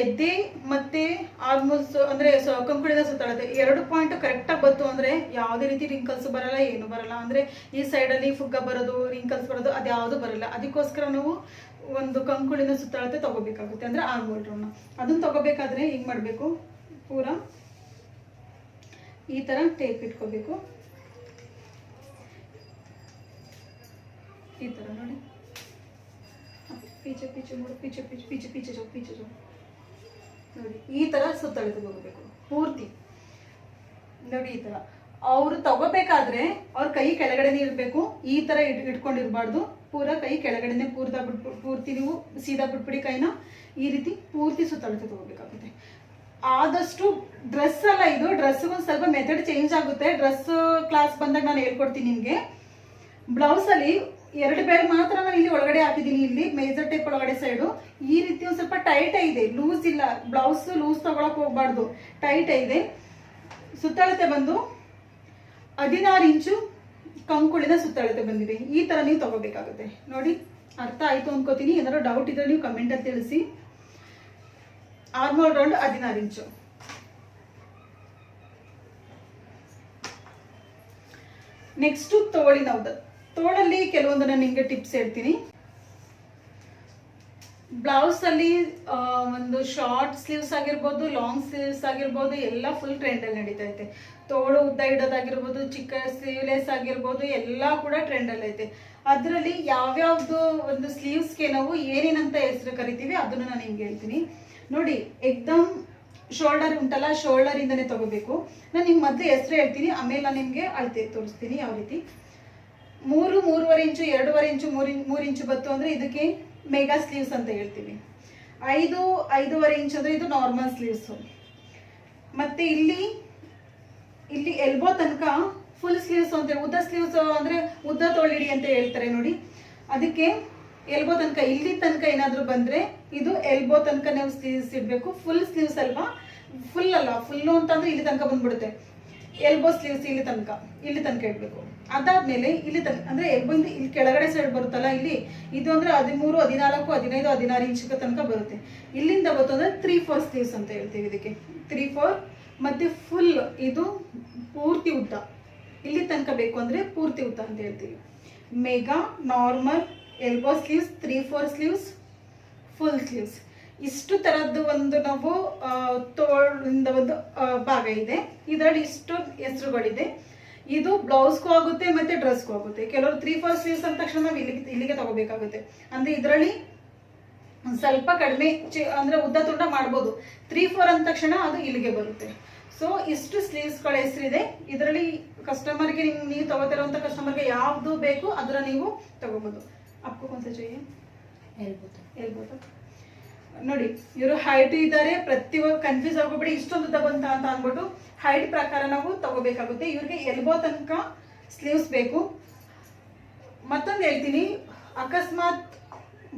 ಎದೆ ಮತ್ತೆ ಆಲ್ಮೋಸ್ಟ್ ಅಂದ್ರೆ ಕಂಕುಳಿದ ಸುತ್ತಾಡುತ್ತೆ ಎರಡು ಪಾಯಿಂಟ್ ಕರೆಕ್ಟಾಗಿ ಬಂತು ಅಂದ್ರೆ ಯಾವುದೇ ರೀತಿ ರಿಂಕಲ್ಸ್ ಬರಲ್ಲ, ಏನು ಬರಲ್ಲ. ಅಂದ್ರೆ ಈ ಸೈಡಲ್ಲಿ ಫುಗ್ಗ ಬರೋದು ರಿಂಕಲ್ಸ್ ಬರೋದು ಅದ್ಯಾವುದು ಬರಲ್ಲ. ಅದಕ್ಕೋಸ್ಕರ ನಾವು ಒಂದು ಕಂಕುಳಿನ ಸುತ್ತಾಳತೆ ತಗೋಬೇಕಾಗುತ್ತೆ ಅಂದ್ರೆ ಆರ್ಮೋಲ್ ರೌಂಡ್ ಅದನ್ನ ತಗೋಬೇಕಾದ್ರೆ ಹಿಂಗ್ ಮಾಡ್ಬೇಕು? ಪೂರ ಈ ತರ ಟೇಪ್ ಇಟ್ಕೋಬೇಕು. ಈ ತರ ನೋಡಿ. ಪೀಚೆ ಪೀಚೆ ಮೂಡು ಪೀಚೆ ಪೀಚೆ ಪೀಚೆ ಪೀಚೆ ಜೋ ಪೀಚೆ ಜೋ ನೋಡಿ, ಈ ತರ ಸುತ್ತಳತೆ ತಗೋಬೇಕು ಪೂರ್ತಿ. ನೋಡಿ ಈ ತರ. ಅವರು ತಗೋಬೇಕಾದ್ರೆ ಅವ್ರ ಕೈ ಕೆಳಗಡೆನೆ ಇರಬೇಕು. ಈ ತರ ಇಟ್, ಇಟ್ಕೊಂಡಿರಬಾರ್ದು. ಪೂರ ಕೈ ಕೆಳಗಡೆನೆ ಪೂರ್ತ ಬಿಟ್ಬಿಟ್ಟು ಪೂರ್ತಿ ನೀವು ಸೀದಾ ಬಿಟ್ಬಿಡಿ ಕೈನ. ಈ ರೀತಿ ಪೂರ್ತಿ ಸುತ್ತಳತೆ ತಗೋಬೇಕಾಗುತ್ತೆ. ಆದಷ್ಟು ಡ್ರೆಸ್ ಅಲ್ಲ ಇದು. ಡ್ರೆಸ್ ಸ್ವಲ್ಪ ಮೆಥಡ್ ಚೇಂಜ್ ಆಗುತ್ತೆ. ಡ್ರೆಸ್ ಕ್ಲಾಸ್ ಬಂದಾಗ ನಾನು ಹೇಳ್ಕೊಡ್ತೀನಿ ನಿಮಗೆ. ಬ್ಲೌಸ್ ಅಲ್ಲಿ ಎರಡು ಬೇರೆ ಮಾತ್ರ ನಾನು ಇಲ್ಲಿ ಒಳಗಡೆ ಹಾಕಿದ್ದೀನಿ. ಇಲ್ಲಿ ಮೇಜರ್ ಟೇಪ್ ಒಳಗಡೆ ಸೈಡು ಈ ರೀತಿ ಒಂದು ಸ್ವಲ್ಪ ಟೈಟ್ ಇದೆ. ಲೂಸ್ ಇಲ್ಲ. ಬ್ಲೌಸ್ ಲೂಸ್ ತಗೊಳಕ್ ಹೋಗ್ಬಾರ್ದು. ಟೈಟ್ ಇದೆ. ಸುತ್ತಳತೆ ಬಂದು ಹದಿನಾರು ಇಂಚು ಕಂಕುಳಿನ ಸುತ್ತಳತೆ ಬಂದಿದೆ. ಈ ತರ ನೀವು ತಗೋಬೇಕಾಗುತ್ತೆ. ನೋಡಿ, ಅರ್ಥ ಆಯ್ತು ಅನ್ಕೋತೀನಿ. ಏನಾದ್ರು ಡೌಟ್ ಇದ್ರೆ ನೀವು ಕಮೆಂಟ್ ಅಲ್ಲಿ ತಿಳಿಸಿ. ಆರ್ಮೋಲ್ ರೌಂಡ್ ಹದಿನಾರು ಇಂಚು. ನೆಕ್ಸ್ಟ್ ತೋಳಿನ ಉದ್ದ ತೋಳಲ್ಲಿ ಕೆಲವೊಂದು ನಾನು ನಿಮಗೆ ಟಿಪ್ಸ್ ಹೇಳ್ತೀನಿ. ಬ್ಲೌಸ್ ಅಲ್ಲಿ ಒಂದು ಶಾರ್ಟ್ ಸ್ಲೀವ್ಸ್ ಆಗಿರ್ಬೋದು ಲಾಂಗ್ ಸ್ಲೀವ್ಸ್ ಆಗಿರ್ಬೋದು, ಎಲ್ಲ ಫುಲ್ ಟ್ರೆಂಡಲ್ಲಿ ನಡೀತಾ ಐತೆ. ತೋಳು ಉದ್ದ ಇಡೋದಾಗಿರ್ಬೋದು, ಚಿಕ್ಕ ಸ್ಲೀವ್ಲೆಸ್ ಆಗಿರ್ಬೋದು, ಎಲ್ಲ ಕೂಡ ಟ್ರೆಂಡಲ್ಲಿ ಐತೆ. ಅದರಲ್ಲಿ ಯಾವ್ಯಾವ್ದು ಒಂದು ಸ್ಲೀವ್ಸ್ಗೆ ನಾವು ಏನೇನಂತ ಹೆಸರು ಕರಿತೀವಿ, ಅದನ್ನು ನಾನು ನಿಮ್ಗೆ ಹೇಳ್ತೀನಿ. ನೋಡಿ ಎಕ್ದಮ್ ಶೋಲ್ಡರ್ ಉಂಟಲ್ಲ ಶೋಲ್ಡರ್ ಇಂದನೇ ತಗೋಬೇಕು. ನಾನು ನಿಮ್ಗೆ ಮೊದಲು ಹೆಸರು ಹೇಳ್ತೀನಿ, ಆಮೇಲೆ ನಾನು ನಿಮ್ಗೆ ಅಳತೆ ತೋರಿಸ್ತೀನಿ, ಯಾವ ರೀತಿ. ಮೂರು, ಮೂರುವರೆ ಇಂಚು, ಎರಡೂವರೆ ಇಂಚು, ಮೂರು ಮೂರು ಇಂಚು ಬತ್ತು ಅಂದರೆ ಇದಕ್ಕೆ ಮೆಗಾ ಸ್ಲೀವ್ಸ್ ಅಂತ ಹೇಳ್ತೀವಿ. ಐದು, ಐದೂವರೆ ಇಂಚ್ ಅಂದರೆ ಇದು ನಾರ್ಮಲ್ ಸ್ಲೀವ್ಸು ಮತ್ತು ಇಲ್ಲಿ ಇಲ್ಲಿ ಎಲ್ಬೋ ತನಕ ಫುಲ್ ಸ್ಲೀವ್ಸ್ ಅಂತ ಉದ್ದ ಸ್ಲೀವ್ಸ್ ಅಂದರೆ ಉದ್ದ ತೋಳಿಡಿ ಅಂತ ಹೇಳ್ತಾರೆ ನೋಡಿ. ಅದಕ್ಕೆ ಎಲ್ಬೋ ತನಕ, ಇಲ್ಲಿ ತನಕ ಏನಾದರೂ ಬಂದರೆ ಇದು ಎಲ್ಬೋ ತನಕ ನೀವು ಸ್ಲೀವ್ಸ್ ಇಡಬೇಕು. ಫುಲ್ ಸ್ಲೀವ್ಸ್ ಅಲ್ವಾ? ಫುಲ್ ಅಲ್ಲ ಫುಲ್ಲು ಅಂತಂದ್ರೆ ಇಲ್ಲಿ ತನಕ ಬಂದ್ಬಿಡುತ್ತೆ. ಎಲ್ಬೋ ಸ್ಲೀವ್ಸ್ ಇಲ್ಲಿ ತನಕ ಇಲ್ಲಿ ತನಕ ಇಡ್ಬೇಕು. ಅದಾದ್ಮೇಲೆ ಇಲ್ಲಿ ತನಕ ಅಂದ್ರೆ ಎಲ್ಬಿಂದ ಇಲ್ಲಿ ಕೆಳಗಡೆ ಸೈಡ್ ಬರುತ್ತಲ್ಲ, ಇಲ್ಲಿ ಇದು ಅಂದ್ರೆ ಹದಿಮೂರು, ಹದಿನಾಲ್ಕು, ಹದಿನೈದು, ಹದಿನಾರು ಇಂಚ್ ತನಕ ಬರುತ್ತೆ. ಇಲ್ಲಿಂದ ಬಂತು ಅಂದ್ರೆ ತ್ರೀ ಫೋರ್ ಸ್ಲೀವ್ಸ್ ಅಂತ ಹೇಳ್ತೀವಿ ಇದಕ್ಕೆ. ತ್ರೀ ಫೋರ್ ಮತ್ತೆ ಫುಲ್ ಇದು ಪೂರ್ತಿ ಉದ್ದ. ಇಲ್ಲಿ ತನಕ ಬೇಕು ಅಂದ್ರೆ ಪೂರ್ತಿ ಉದ್ದ ಅಂತ ಹೇಳ್ತೀವಿ. Mega normal elbow sleeves three four sleeves full sleeves ಇಷ್ಟು ತರದ್ದು ಒಂದು ನಾವು ತೋಳಿಂದ ಒಂದು ಭಾಗ ಇದೆ. ಇದರಲ್ಲಿ ಇಷ್ಟು ಹೆಸರುಗಳಿದೆ. ಇದು ಬ್ಲೌಸ್ಗೂ ಆಗುತ್ತೆ ಮತ್ತೆ ಡ್ರೆಸ್ಗೂ ಆಗುತ್ತೆ ಕೆಲವರು ತ್ರೀ ಫೋರ್ ಸ್ಲೀವ್ಸ್ ಅಂದ ತಕ್ಷಣ ನಾವು ಇಲ್ಲಿಗೆ ಇಲ್ಲಿಗೆ ತಗೋಬೇಕಾಗುತ್ತೆ ಅಂದ್ರೆ ಇದರಲ್ಲಿ ಒಂದ್ ಸ್ವಲ್ಪ ಕಡಿಮೆ ಚಿ- ಅಂದ್ರೆ ಉದ್ದ ತುಂಡ ಮಾಡ್ಬೋದು ತ್ರೀ ಫೋರ್ ಅಂದ ತಕ್ಷಣ ಅದು ಇಲ್ಲಿಗೆ ಬರುತ್ತೆ ಸೊ ಇಷ್ಟು ಸ್ಲೀವ್ಸ್ಗಳ ಹೆಸರಿದೆ ಇದರಲ್ಲಿ ಕಸ್ಟಮರ್ಗೆ ನಿಮ್ ನೀವು ತಗೋತಿರೋಂಥ ಕಸ್ಟಮರ್ಗೆ ಯಾವ್ದು ಬೇಕು ಅದರ ನೀವು ತಗೋಬಹುದು आपको कौन सा चाहिए एल्बो तक एल्बो तक ನೋಡಿ, ಇವರು ಹೈಟ್ ಇದ್ದಾರೆ, ಪ್ರತಿ ಕನ್ಫ್ಯೂಸ್ ಆಗೋಗ್ಬಿಡಿ ಇಷ್ಟೊಂದು ತಗೊಂತ ಅಂತ ಅಂದ್ಬಿಟ್ಟು ಹೈಟ್ ಪ್ರಕಾರ ನಾವು ತಗೋಬೇಕಾಗುತ್ತೆ. ಇವ್ರಿಗೆ ಎಲ್ಬೋ ತನಕ ಸ್ಲೀವ್ಸ್ ಬೇಕು. ಮತ್ತೊಂದು ಹೇಳ್ತೀನಿ, ಅಕಸ್ಮಾತ್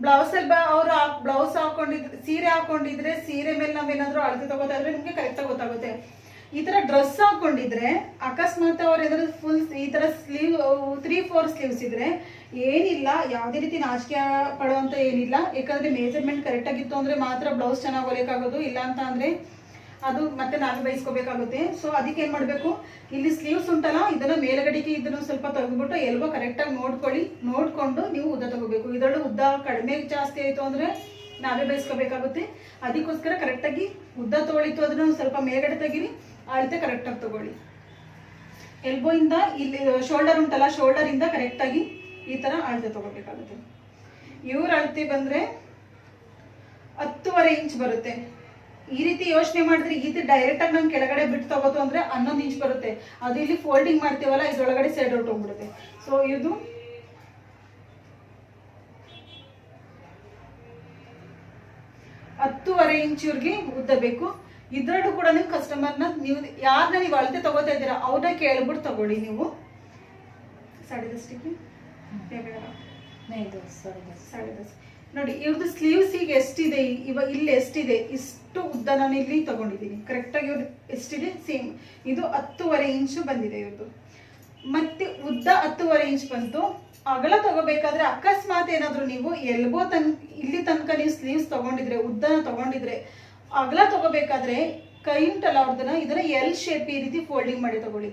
ಬ್ಲೌಸ್ ಅಲ್ಲಿ ಅವರು ಬ್ಲೌಸ್ ಹಾಕೊಂಡಿದ್ರೆ ಸೀರೆ ಹಾಕೊಂಡಿದ್ರೆ ಸೀರೆ ಮೇಲೆ ನಾವೇನಾದ್ರೂ ಅಳತೆ ತಗೋತಾ ಇದ್ರೆ ನಿಮ್ಗೆ ಕರೆಕ್ಟಾಗಿ ಗೊತ್ತಾಗುತ್ತೆ. ಈ ತರ ಡ್ರೆಸ್ ಹಾಕೊಂಡಿದ್ರೆ ಅಕಸ್ಮಾತ್ ಅವ್ರ ಎದ್ರ ಫುಲ್ ಈ ತರ ಸ್ಲೀವ್ ತ್ರೀ ಫೋರ್ ಸ್ಲೀವ್ಸ್ ಇದ್ರೆ ಏನಿಲ್ಲ, ಯಾವುದೇ ರೀತಿ ನಾಚಿಕೆ ಪಡುವಂತ ಏನಿಲ್ಲ. ಯಾಕಂದ್ರೆ ಮೇಜರ್ಮೆಂಟ್ ಕರೆಕ್ಟ್ ಆಗಿತ್ತು ಅಂದ್ರೆ ಮಾತ್ರ ಬ್ಲೌಸ್ ಚೆನ್ನಾಗಿ ಹೊಲಿಯಕ್ಕಾಗೋದು, ಇಲ್ಲ ಅಂತ ಅಂದ್ರೆ ಅದು ಮತ್ತೆ ನಾವೇ ಬೈಸ್ಕೋಬೇಕಾಗುತ್ತೆ. ಸೊ ಅದಕ್ಕೆ ಏನ್ ಮಾಡ್ಬೇಕು? ಇಲ್ಲಿ ಸ್ಲೀವ್ಸ್ ಉಂಟಲ್ಲ, ಇದನ್ನ ಮೇಲ್ಗಡೆಗೆ ಇದನ್ನು ಸ್ವಲ್ಪ ತೆಗೆದ್ಬಿಟ್ಟು ಎಲ್ಬೋ ಕರೆಕ್ಟಾಗಿ ನೋಡ್ಕೊಳ್ಳಿ. ನೋಡ್ಕೊಂಡು ನೀವು ಉದ್ದ ತಗೋಬೇಕು. ಇದರಲ್ಲೂ ಉದ್ದ ಕಡಿಮೆ ಜಾಸ್ತಿ ಆಯ್ತು ಅಂದ್ರೆ ನಾವೇ ಬೈಸ್ಕೋಬೇಕಾಗುತ್ತೆ. ಅದಕ್ಕೋಸ್ಕರ ಕರೆಕ್ಟಾಗಿ ಉದ್ದ ತೊಳಿತು, ಅದನ್ನ ಸ್ವಲ್ಪ ಮೇಲ್ಗಡೆ ತೆಗೀರಿ. ಅಳತೆ ಕರೆಕ್ಟಾಗಿ ತಗೊಳ್ಳಿ. ಎಲ್ಬೋಯಿಂದ ಇಲ್ಲಿ ಶೋಲ್ಡರ್ ಉಂಟಲ್ಲ ಶೋಲ್ಡರ್ ಇಂದ ಕರೆಕ್ಟಾಗಿ ಈ ತರ ಅಳತೆ ತಗೋಬೇಕಾಗುತ್ತೆ ಇವ್ರ ಅಳತೆ ಬಂದ್ರೆ ಹತ್ತುವರೆ ಇಂಚ್ ಬರುತ್ತೆ. ಈ ರೀತಿ ಯೋಚನೆ ಮಾಡಿದ್ರೆ ಇದು ಡೈರೆಕ್ಟಾಗಿ ನಾನು ಕೆಳಗಡೆ ಬಿಟ್ಟು ತಗೋತು ಅಂದರೆ ಹನ್ನೊಂದು ಇಂಚ್ ಬರುತ್ತೆ. ಅದು ಇಲ್ಲಿ ಫೋಲ್ಡಿಂಗ್ ಮಾಡ್ತೀವಲ್ಲ, ಇದ್ರೊಳಗಡೆ ಸೈಡ್ ಔಟ್ ಹೋಗ್ಬಿಡುತ್ತೆ. ಸೊ ಇದು ಹತ್ತುವರೆ ಇಂಚ್ ಇವ್ರಿಗೆ ಉದ್ದ ಬೇಕು. ಇದರಲ್ಲೂ ಕೂಡ ನೀವು ಕಸ್ಟಮರ್ನ ನೀವು ಯಾರನ್ನ ನೀವು ಅಳತೆ ತಗೋತಾ ಇದ್ದೀರಾ ಅವ್ರನ್ನ ಕೇಳ್ಬಿಟ್ಟು ತಗೊಳ್ಳಿ ನೀವು. ಸಾಡೆ ದಸ್ಟಿಗೆ ನೋಡಿ ಇವ್ರದ್ದು ಈಗ ಎಷ್ಟಿದೆ? ಇವಾಗ ಇಲ್ಲಿ ಎಷ್ಟಿದೆ? ಇಷ್ಟು ಉದ್ದ ನಾನು ಇಲ್ಲಿ ತಗೊಂಡಿದ್ದೀನಿ. ಕರೆಕ್ಟಾಗಿ ಇವ್ರದ್ದು ಎಷ್ಟಿದೆ? ಸೇಮ್ ಇದು ಹತ್ತುವರೆ ಇಂಚು ಬಂದಿದೆ ಇವ್ರದ್ದು ಮತ್ತೆ ಉದ್ದ ಹತ್ತುವರೆ ಇಂಚ್ ಬಂತು. ಅಗಲ ತಗೋಬೇಕಾದ್ರೆ ಅಕಸ್ಮಾತ್ ಏನಾದರೂ ನೀವು ಎಲ್ಬೋ ತನ್ ಇಲ್ಲಿ ತನಕ ನೀವು ಸ್ಲೀವ್ಸ್ ತಗೊಂಡಿದ್ರೆ ಉದ್ದನ ತಗೊಂಡಿದ್ರೆ ಅಗಲ ತಗೋಬೇಕಾದ್ರೆ ಕೈ ಅವ್ರದನ್ನ ಇದನ್ನ ಎಲ್ ಶೇಪ್ ಈ ರೀತಿ ಫೋಲ್ಡಿಂಗ್ ಮಾಡಿ ತಗೊಳ್ಳಿ.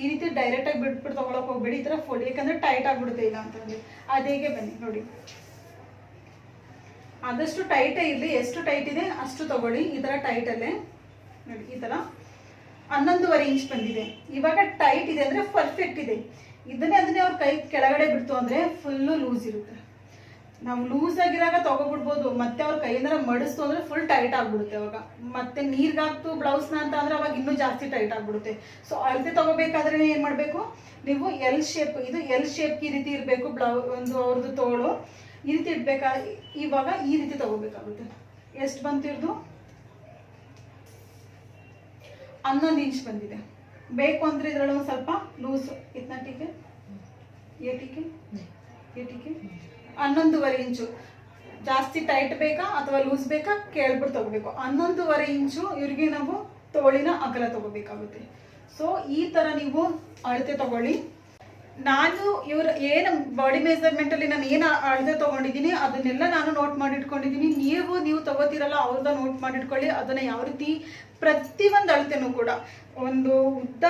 ಈ ರೀತಿ ಡೈರೆಕ್ಟ್ ಆಗಿ ಬಿಟ್ಬಿಟ್ಟು ತಗೊಳಕ್ ಹೋಗ್ಬೇಡಿ, ಈ ತರ ಫೋಲ್ಡ್ ಯಾಕಂದ್ರೆ ಟೈಟ್ ಆಗ್ಬಿಡುತ್ತೆ ಇಲ್ಲ ಅಂತಂದ್ರೆ ಅದೇಗೆ ಬನ್ನಿ ನೋಡಿ. ಆದಷ್ಟು ಟೈಟೇ ಇರಲಿ, ಎಷ್ಟು ಟೈಟ್ ಇದೆ ಅಷ್ಟು ತಗೊಳ್ಳಿ. ಈ ತರ ಟೈಟ್ ಅಲ್ಲೇ. ನೋಡಿ, ಈ ತರ. ಹನ್ನೊಂದುವರೆ ಇಂಚ್ ಬಂದಿದೆ. ಇವಾಗ ಟೈಟ್ ಇದೆ ಅಂದ್ರೆ ಪರ್ಫೆಕ್ಟ್ ಇದೆ. ಇದನ್ನೇ ಅದನ್ನೇ ಅವ್ರ ಕೈ ಕೆಳಗಡೆ ಬಿಡ್ತು ಅಂದ್ರೆ ಫುಲ್ಲು ಲೂಸ್ ಇರುತ್ತೆ. ನಾವು ಲೂಸ್ ಆಗಿರಾಗ ತಗೋಬಿಡ್ಬೋದು. ಮತ್ತೆ ಅವ್ರ ಕೈಯಿಂದ ಮಡಿಸ್ತು ಅಂದ್ರೆ ಫುಲ್ ಟೈಟ್ ಆಗ್ಬಿಡುತ್ತೆ ಅವಾಗ. ಮತ್ತೆ ನೀರ್ಗಾಕ್ತು ಬ್ಲೌಸ್ನ ಅಂತ ಅಂದ್ರೆ ಅವಾಗ ಇನ್ನೂ ಜಾಸ್ತಿ ಟೈಟ್ ಆಗ್ಬಿಡುತ್ತೆ. ಸೊ ಅಳತೆ ತಗೋಬೇಕಾದ್ರೆ ಏನ್ ಮಾಡ್ಬೇಕು? ನೀವು ಎಲ್ ಶೇಪ್ ಇದು ಎಲ್ ಶೇಪ್ ಈ ರೀತಿ ಇರಬೇಕು ಬ್ಲೌ ಒಂದು ಅವ್ರದ್ದು ತೋಳು. ಈ ರೀತಿ ಇಡ್ಬೇಕಾ? ಇವಾಗ ಈ ರೀತಿ ತಗೋಬೇಕಾಗುತ್ತೆ. ಎಷ್ಟು ಬಂತು ಇರ್ದು? ಹನ್ನೊಂದು ಇಂಚ್ ಬಂದಿದೆ. ಬೇಕು ಅಂದ್ರೆ ಇದ್ರೊಳಗೆ ಒಂದು ಸ್ವಲ್ಪ ಲೂಸ್ ಇತ್ತ ಟೀಕೆ ಏಟಿಕೆ ಏಟಿಕೆ ಹನ್ನೊಂದುವರೆ ಇಂಚು. ಜಾಸ್ತಿ ಟೈಟ್ ಬೇಕಾ ಅಥವಾ ಲೂಸ್ ಬೇಕಾ ಕೇಳ್ಬಿಟ್ಟು ತಗೋಬೇಕು. ಹನ್ನೊಂದುವರೆ ಇಂಚು ಇವ್ರಿಗೆ ನಾವು ತೋಳಿನ ಅಗಲ ತಗೋಬೇಕಾಗುತ್ತೆ. ಸೊ ಈ ತರ ನೀವು ಅಳತೆ ತಗೊಳ್ಳಿ. ನಾನು ಇವ್ರ ಏನು ಬಾಡಿ ಮೆಜರ್ಮೆಂಟ್ ಅಲ್ಲಿ ನಾನು ಏನು ಅಳತೆ ತೊಗೊಂಡಿದ್ದೀನಿ ಅದನ್ನೆಲ್ಲ ನಾನು ನೋಟ್ ಮಾಡಿಟ್ಕೊಂಡಿದ್ದೀನಿ. ನೀವು ನೀವು ತಗೋತೀರಲ್ಲ ಅವ್ರದ್ದು ನೋಟ್ ಮಾಡಿಟ್ಕೊಳ್ಳಿ. ಅದನ್ನು ಯಾವ ರೀತಿ ಪ್ರತಿಯೊಂದು ಅಳತೆನೂ ಕೂಡ. ಒಂದು ಉದ್ದ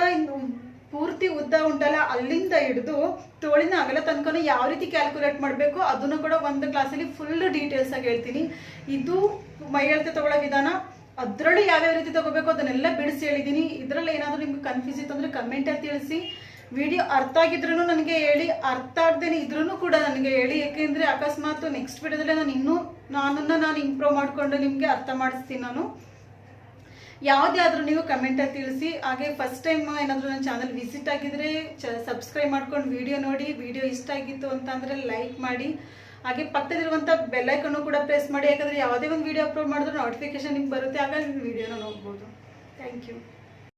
ಪೂರ್ತಿ ಉದ್ದ ಉಂಟಲ್ಲ ಅಲ್ಲಿಂದ ಹಿಡಿದು ತೋಳಿನ ಅಗಲ ತನಕನು ಯಾವ ರೀತಿ ಕ್ಯಾಲ್ಕುಲೇಟ್ ಮಾಡಬೇಕು ಅದನ್ನು ಕೂಡ ಒಂದು ಕ್ಲಾಸಲ್ಲಿ ಫುಲ್ ಡೀಟೇಲ್ಸ್ ಆಗಿ ಹೇಳ್ತೀನಿ. ಇದು ಮೈ ಅಳತೆ ತಗೊಳ್ಳೋ ವಿಧಾನ. ಅದರಲ್ಲೂ ಯಾವ್ಯಾವ ರೀತಿ ತಗೋಬೇಕು ಅದನ್ನೆಲ್ಲ ಬಿಡಿಸಿ ಹೇಳಿದ್ದೀನಿ ಇದರಲ್ಲಿ ಏನಾದರೂ ನಿಮ್ಗೆ ಕನ್ಫ್ಯೂಸ್ ಇತ್ತು ಅಂದರೆ ಕಮೆಂಟಲ್ಲಿ ತಿಳಿಸಿ. ವಿಡಿಯೋ ಅರ್ಥ ಆಗಿದ್ರೂ ನನಗೆ ಹೇಳಿ, ಅರ್ಥ ಆಗದೇನೆ ಇದ್ರೂ ಕೂಡ ನನಗೆ ಹೇಳಿ. ಏಕೆಂದರೆ ಅಕಸ್ಮಾತ್ ನೆಕ್ಸ್ಟ್ ವಿಡಿಯೋದಲ್ಲೇ ನಾನು ಇನ್ನೂ ನಾನನ್ನು ನಾನು ಇಂಪ್ರೂವ್ ಮಾಡಿಕೊಂಡು ನಿಮಗೆ ಅರ್ಥ ಮಾಡಿಸ್ತೀನಿ ನಾನು. ಯಾವುದೇ ನೀವು ನೀವು ಕಮೆಂಟಲ್ಲಿ ತಿಳಿಸಿ. ಹಾಗೆ ಫಸ್ಟ್ ಟೈಮ್ ಏನಾದರೂ ನನ್ನ ಚಾನಲ್ ವಿಸಿಟ್ ಆಗಿದ್ರೆ ಚ ಸಬ್ಸ್ಕ್ರೈಬ್ ಮಾಡ್ಕೊಂಡು ವಿಡಿಯೋ ನೋಡಿ. ವಿಡಿಯೋ ಇಷ್ಟ ಆಗಿತ್ತು ಅಂತ ಅಂದರೆ ಲೈಕ್ ಮಾಡಿ. ಹಾಗೆ ಪಕ್ಕದಲ್ಲಿರುವಂಥ ಬೆಲ್ಲೈಕನ್ನು ಕೂಡ ಪ್ರೆಸ್ ಮಾಡಿ. ಯಾಕಂದರೆ ಯಾವುದೇ ಒಂದು ವಿಡಿಯೋ ಅಪ್ಲೋಡ್ ಮಾಡಿದ್ರು ನೋಟಿಫಿಕೇಶನ್ ನಿಮ್ಗೆ ಬರುತ್ತೆ. ಆಗ ನೀವು ವಿಡಿಯೋನ ನೋಡ್ಬೋದು. Thank you